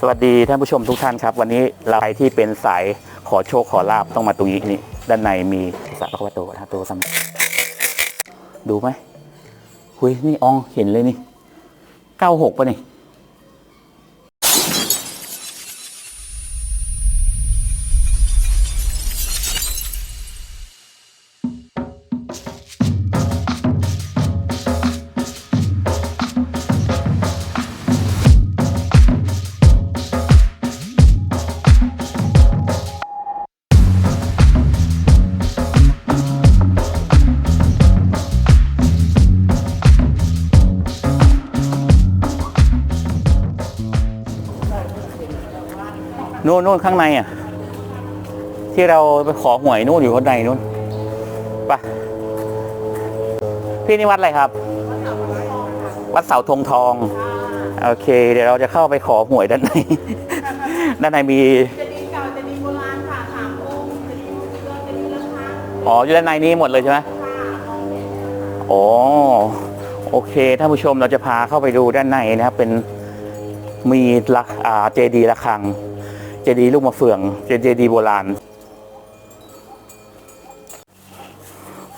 สวัสดีท่านผู้ชมทุกท่านครับ วันนี้เราใครที่เป็นสายขอโชคขอลาบต้องมาตรงนี้นี่ด้านในมีสระพระวโตนะตัวสัมดูไหมหุยนี่อองเห็นเลยนี่เก้าหกป่ะนี่ นู่นนู่นข้างในอะ ที่เราไปขอหวยนู่นอยู่ข้างในนู่นไปะพี่นี่วัดอะไรครับ วัดเสาธงทอง โอเค เดี๋ยวเราจะเข้าไปขอหวยด้านใน ด้านในมีเจดีเก่าเจดีโบราณค่ะสามองค์เจดีย์เรือเจดีย์ราคาอ๋ออยู่ด้านในนี้หมดเลยใช่ไหมค่ะมองเห็นอ๋อโอเคท่านผู้ชมเราจะพาเข้าไปดูด้านในนะครับ เป็นมีลักอ่าเจดีระฆัง เจดีย์ลูกมะเฟืองเจดีย์โบราณ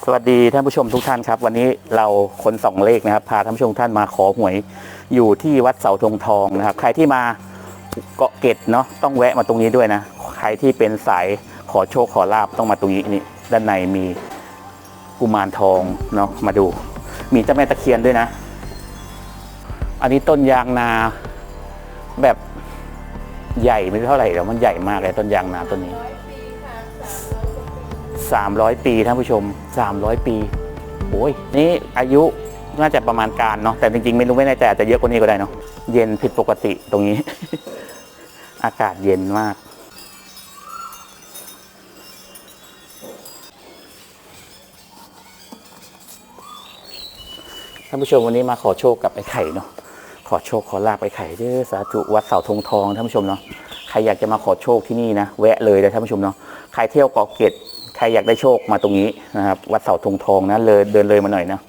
สวัสดีท่านผู้ชมทุกท่านครับ วันนี้เราคนสองเลขนะครับ พาท่านผู้ชมท่านมาขอหวยอยู่ที่วัดเสาธงทองนะครับ ใครที่มาเกาะเกร็ดเนาะต้องแวะมาตรงนี้ด้วยนะ ใครที่เป็นสายขอโชคขอลาบต้องมาตรงนี้นี่ด้านในมีกุมารทองเนาะมาดู มีเจ้าแม่ตะเคียนด้วยนะ อันนี้ต้นยางนาแบบ ใหญ่ไม่เท่าไหร่แล้วมันใหญ่มากเลยต้นยางนาต้นนี้ร้อยปีค่ะสามร้อยกว่าปี300 ปีท่านผู้ชม 300 ปีโอ้ยนี่อายุน่าจะประมาณการเนาะแต่จริงๆ ไม่รู้ไม่แน่ใจอาจจะเยอะกว่านี้ก็ได้เนาะเย็นผิดปกติตรงนี้ อากาศเย็นมาก ท่านผู้ชมวันนี้มาขอโชคกับไอ้ไข่เนาะ ขอโชคขอลาบไอ้ไข่เด้อสาธุวัดเสาธงทองท่านผู้ชมเนาะใครอยากจะมาขอโชคที่นี่นะแวะเลยเลยท่านผู้ชมเนาะใครเที่ยวเกาะเกร็ดใครอยากได้โชคมาตรงนี้นะครับวัดเสาธงทองนะเลยเดินเลยมาหน่อยนะ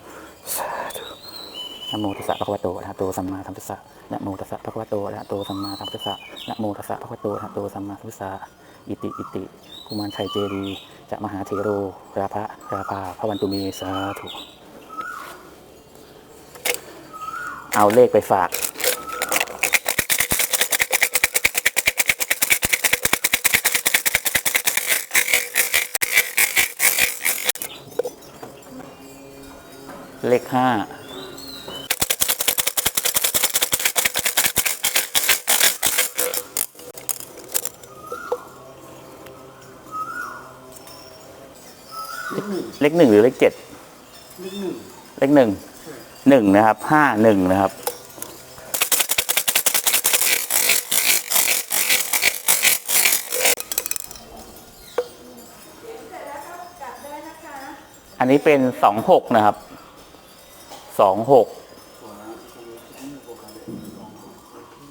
สาธุนะโมตัสสะภะคะวะโตอะระหะโตสัมมาสัมพุทธัสสะนะโมตัสสะภะคะวะโตอะระหะโตสัมมาสัมพุทธัสสะนะโมตัสสะภะคะวะโตอะระหะโตสัมมาสัมพุทธัสสะอิติอิติกุมารชัยเจดีจะมหาเถโรราภะราภาพระวันตุเมสาธุ เอาเลขไปฝากเลขห้า เลขหนึ่งหรือเลขเจ็ด เลขหนึ่งหนึ่ง หนะครับห้าหนึ่งนะครับอันนี้เป็นสองหกนะครับสองหก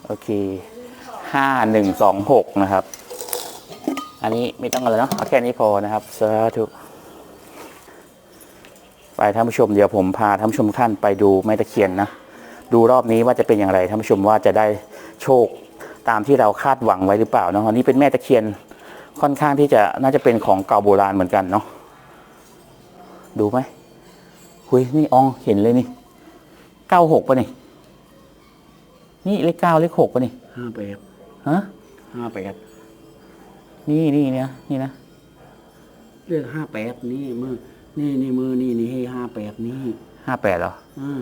โอเคห้าหนึ่งสองหกนะครับ อันนี้ไม่ต้องอะไรเนาะเอาแค่นี้พอนะครับสาธุ ไปท่านผู้ชมเดี๋ยวผมพาท่านผู้ชมทุกท่านไปดูไม้ตะเคียนนะ ดูรอบนี้ว่าจะเป็นอย่างไรท่านผู้ชมว่าจะได้โชคตามที่เราคาดหวังไว้หรือเปล่าเนาะอันนี้เป็นแม่ตะเคียนค่อนข้างที่จะน่าจะเป็นของเก่าโบราณเหมือนกันเนาะดูไหมคุยนี่อองเห็นเลยนี่เก้าหกป่ะนี่นี่เลขเก้าเลขหกป่ะนี่ห้าแปดฮะห้าแปดนี่นี่เนี่ยนี่นะเรื่องห้าแปดนี่มือ นี่นี่มือนี่นี่ให้ห้าแปดนี่ห้าแปดเหรออ่า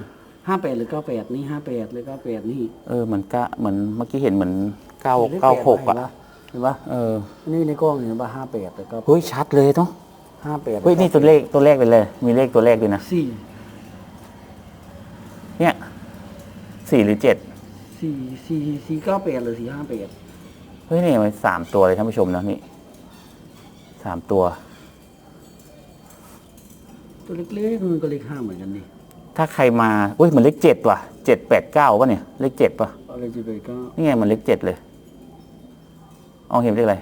ห้าแปดหรือเก้าแปดนี่ห้าแปดหรือเก้าแปดนี่ เออเหมือนกะเหมือนเมื่อกี้เห็นเหมือนเก้าลขเก้าหกแปดอะเห็นปะเออเห็นปะนี่ในกล้องเห็นปะห้าแปดหรือเก้าเฮ้ยชัดเลยเนาะห้าแปดเฮ้ยนี่ตัวเลขตัวเลขไปเลย มีเลขตัวเลขด้วยนะสี่เนี่ยสี่หรือเจ็ดสี่สี่สี่เก้าแปดหรือสี่ห้าแปดเฮ้ยนี่มันสามตัวเลยท่านผู้ชมนะนี่สามตัว ตัวเล็กๆมันก็เลขห้าเหมือนกันนี่ถ้าใครมาอุ้ยมันเลขเจ็ดว่ะเจ็ดแปดเก้าป่ะเนี่ยเลขเจ็ดป่ะอะไรจะไปก็นี่ไงมันเลขเจ็ดเลยเอาเห็นเลขอะไร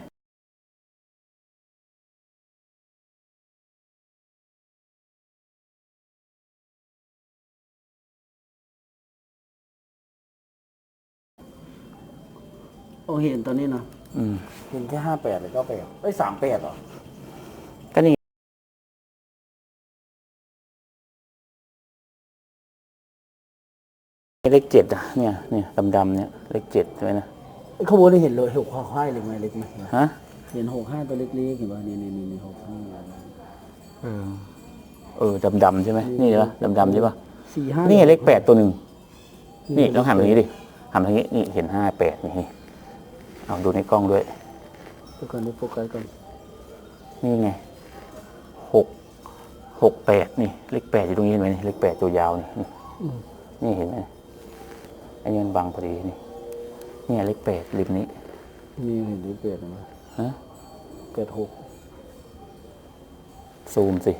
โอ้เห็นตอนนี้เนาะอืมเห็นแค่ห้าแปดหรือเก้าแปดเอ้ยสามแปดเหรอ เลขเจ็ดอะเนี่ยเนี่ยดำๆเนี่ยเลขเจ็ดใช่ไหมนะไอ้ขบวนได้เห็นเลยหกห้าเล็กไหมเล็กไหมฮะเห็นหกห้าตัวเล็กๆเห็นป่ะนี่นี่นี่นี่หกห้าเออเออดำๆใช่ไหมนี่ปะดำๆใช่ปะสี่ห้านี่ไงเลขแปดตัวหนึ่งนี่ต้องหันตรงนี้ดิหันตรงนี้นี่เห็นห้าแปดนี่เอาดูในกล้องด้วยเดี๋ยวก่อนได้โฟกัสก่อนนี่ไงหกหกแปดนี่เลขแปดอยู่ตรงนี้เห็นไหมนี่เลขแปดตัวยาวนี่นี่นี่เห็นไหมไอ้นี่มันบังพอดีนี่นี่เลขแปดริมนี้นี่เห็นเลขแปดไหมฮะแปดหกซูมสิ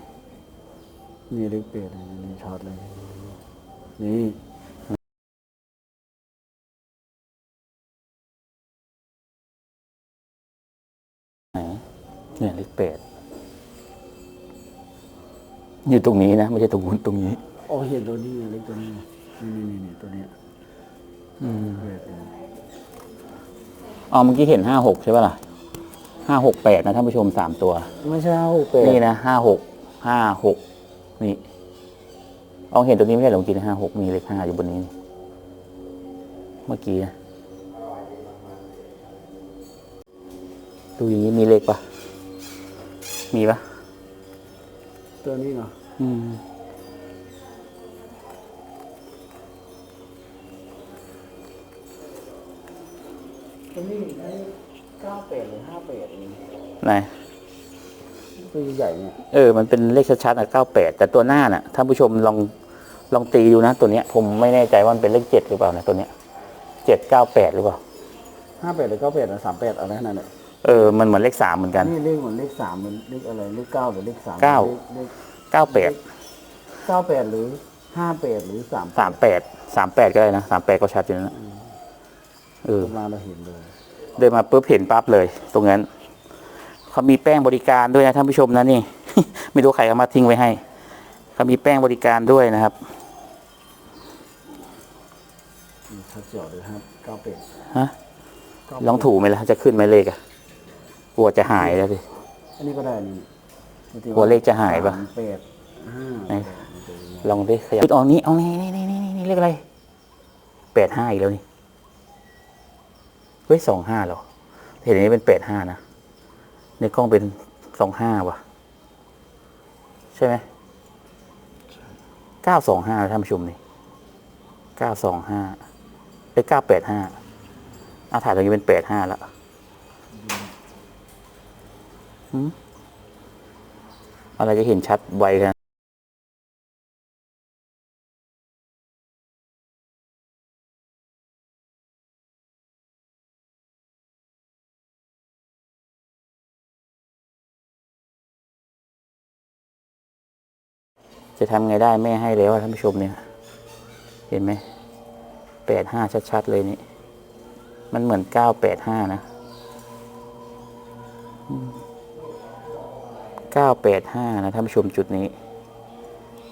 นี่เลขแปดนี่นี่ช็อตเลย นี่ไหนเนี่ยเลขแปดอยู่ตรงนี้นะ ไม่ใช่ตรงนู้นตรงนี้ โอ้เห็นตัวนี้ไงเลขตัวนี้ไงนี่นี่นี่ตัวเนี้ย อืมแปดเนี่ยอ๋อเมื่อกี้เห็นห้าหกใช่ป่ะล่ะห้าหกแปดนะท่านผู้ชมสามตัว ไม่ใช่หกแปดนี่นะห้าหกห้าหกนี่เอาเห็นตัวนี้ไม่ใช่เหรอเมื่อกี้ห้าหกมีเลขห้าอยู่บนนี้นี่เมื่อกี้นะดูอย่างนี้มีเลขปะมีปะตัวนี้เนาะอืม ตัวนี้ได้เก้าแปดหรือห้าแปดนี่ไหนตัวใหญ่เนี่ยเออ มันเป็นเลขชัดๆอะเก้าแปดแต่ตัวหน้าน่ะท่านผู้ชมลองลองตีดูนะ ตัวเนี้ย ผมไม่แน่ใจว่ามันเป็นเลขเจ็ดหรือเปล่านะตัวเนี้ยเจ็ดเก้าแปดหรือเปล่าห้าแปดหรือเก้าแปดหรือสามแปดอะไรนั่นแหละเออมันเหมือนเลขสามเหมือนกันนี่เลขเหมือนเลขสามเป็นเลขอะไรเลขเก้าหรือเลขสามเก้าเลขเก้าแปดเก้าแปดหรือห้าแปดหรือสามสามแปดสามแปดก็ได้นะสามแปดก็ชัดอยู่นะ เออมาเราเห็นเลยเดินมาปุ๊บเห็นปั๊บเลย ตรงนั้นเขามีแป้งบริการด้วยนะท่านผู้ชมนะนี่ ไม่รู้ใครเอามาทิ้งไว้ให้เขามีแป้งบริการด้วยนะครับนี่ชัดเจาะเลยครับเก้าแปดฮะลองถูไหมล่ะจะขึ้นไหมเลขอะกลัวจะหายแล้วดิอันนี้ก็ได้นี่กลัวเลขจะหายปะสมแปดห้าไหนลองดิขยับเอานี้เอานี่นี่นี่นี่นี่เลขอะไรแปดห้าอีกแล้วนี่ เฮ้ยสองห้าเหรอ เห็นอันนี้เป็นแปดห้านะ ในกล้องเป็นสองห้าว่ะ ใช่ไหมเก้าสองห้าท่านผู้ชมนี่เก้าสองห้าไอ้เก้าแปดห้าเอาถ่ายตรงนี้เป็นแปดห้าแล้วหืมอะไรจะเห็นชัดไวกัน จะทำไงได้แม่ให้แล้วท่านผู้ชมเนี่ย เห็นไหมแปดห้าชัดๆเลยนี่ มันเหมือนเก้าแปดห้านะเก้าแปดห้านะท่านผู้ชมจุดนี้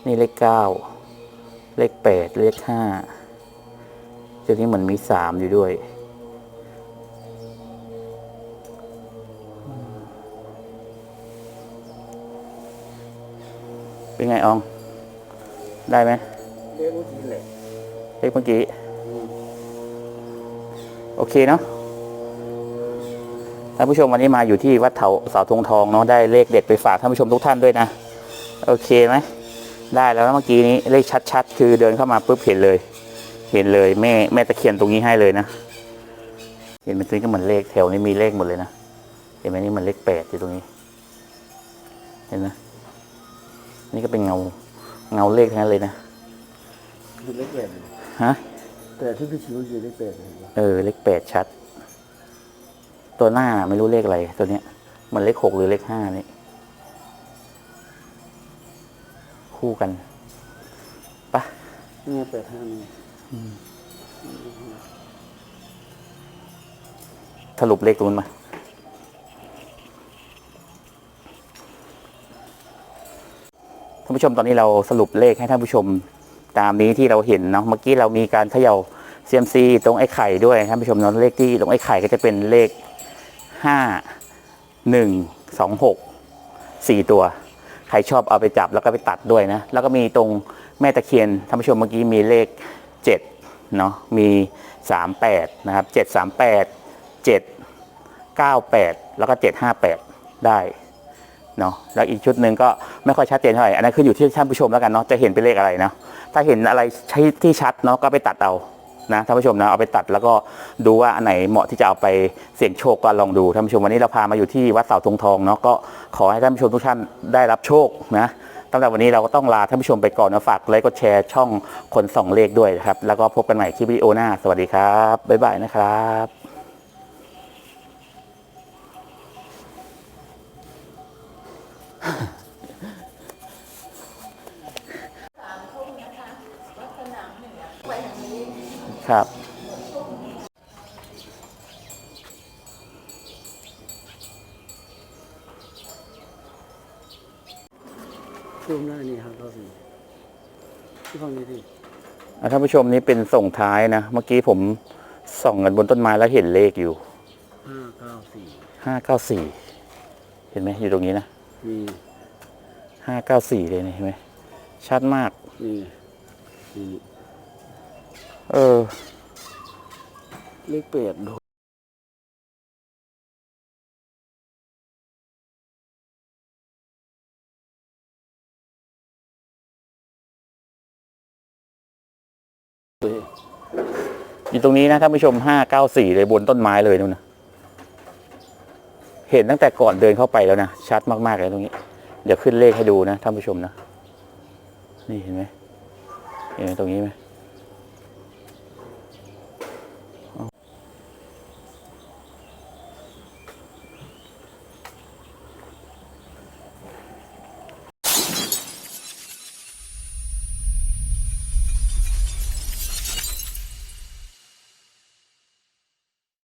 นี่เลขเก้าเลขแปดเลขห้าจุดนี้เหมือนมีสามอยู่ด้วยเป็นไงออง ได้ไหมเลขเมื่อกี้แหละเลขเมื่อกี้ โอเคเนาะท่านผู้ชมวันนี้มาอยู่ที่วัดเถาเสาธงทองเนาะได้เลขเด็ดไปฝากท่านผู้ชมทุกท่านด้วยนะ โอเคไหมได้แล้วเมื่อกี้นี้เลขชัด ๆ คือเดินเข้ามาปุ๊บเห็นเลย เห็นเลยแม่แม่ตะเคียนตรงนี้ให้เลยนะเห็นไหมตรงนี้ก็เหมือนเลขแถวนี้มีเลขหมดเลยนะเห็นไหมนี่มันเลขแปดอยู่ตรงนี้ เห็นไหมนี่ก็เป็นเงา เงาเลขทั้งนั้นเลยนะคือเลขแปดเลยฮะแต่ที่พี่ชี้เมื่อกี้เลขแปดเลยเห็นปะเออเลขแปดชัด ตัวหน้าไม่รู้เลขอะไรตัวเนี้ย มันเลขหกหรือเลขห้านี่คู่กันปะนี่แปดห้านี่สรุปเลขตรงนู้นมาานผู้ชมตอนนี้เราสรุปเลขให้ท่านผู้ชมตามนี้ที่เราเห็นเนาะเมื่อกี้เรามีการเขย่า CMC ตรงไอ้ไข่ด้วยท่านผู้ชมเนาะเลขที่ตรงไอ้ไข่ก็จะเป็นเลขห้าหนึ่งสองหกสี่ตัว ใครชอบเอาไปจับแล้วก็ไปตัดด้วยนะ แล้วก็มีตรงแม่ตะเคียนท่านผู้ชมเมื่อกี้มีเลขเจ็ดเนาะมีสามแปดนะครับเจ็ดสามแปดเจ็ดเก้าแปดแล้วก็เจ็ดห้าแปดได้ เนาะแล้วอีกชุดหนึ่งก็ไม่ค่อยชัดเจนเท่าไหร่อันนั้นคืออยู่ที่ท่านผู้ชมแล้วกันเนาะจะเห็นเป็นเลขอะไรเนาะถ้าเห็นอะไรใช้ที่ชัดเนาะก็ไปตัดเอานะท่านผู้ชมนะเอาไปตัดแล้วก็ดูว่าอันไหนเหมาะที่จะเอาไปเสี่ยงโชคก็ลองดูท่านผู้ชมวันนี้เราพามาอยู่ที่วัดเสาธงทองเนาะก็ขอให้ท่านผู้ชมทุกท่านได้รับโชคนะตั้งแต่วันนี้เราก็ต้องลาท่านผู้ชมไปก่อนนะฝากไลค์กดแชร์ช่องคนส่องเลขด้วยนะครับแล้วก็พบกันใหม่คลิปวิดีโอหน้า สวัสดีครับบ๊ายบายนะครับ ครับซูมได้นี่ครับเราสิที่ฟังนี้ดิอะท่านผู้ชมนี่เป็นส่งท้ายนะ เมื่อกี้ผมส่องกันบนต้นไม้แล้วเห็นเลขอยู่ห้าเก้าสี่ห้าเก้าสี่เห็นไหมอยู่ตรงนี้นะ มีห้าเก้าสี่เลยนี่เห็นไหมชัดมาก นี่นี่เออเลขแปดดูอยู่ตรงนี้นะท่านผู้ชมห้าเก้าสี่เลยบนต้นไม้เลยนู่นนะ เห็นตั้งแต่ก่อนเดินเข้าไปแล้วนะ ชัดมากๆเลยตรงนี้ เดี๋ยวขึ้นเลขให้ดูนะท่านผู้ชมนะ นี่เห็นไหมเห็นไหมตรงนี้ไหม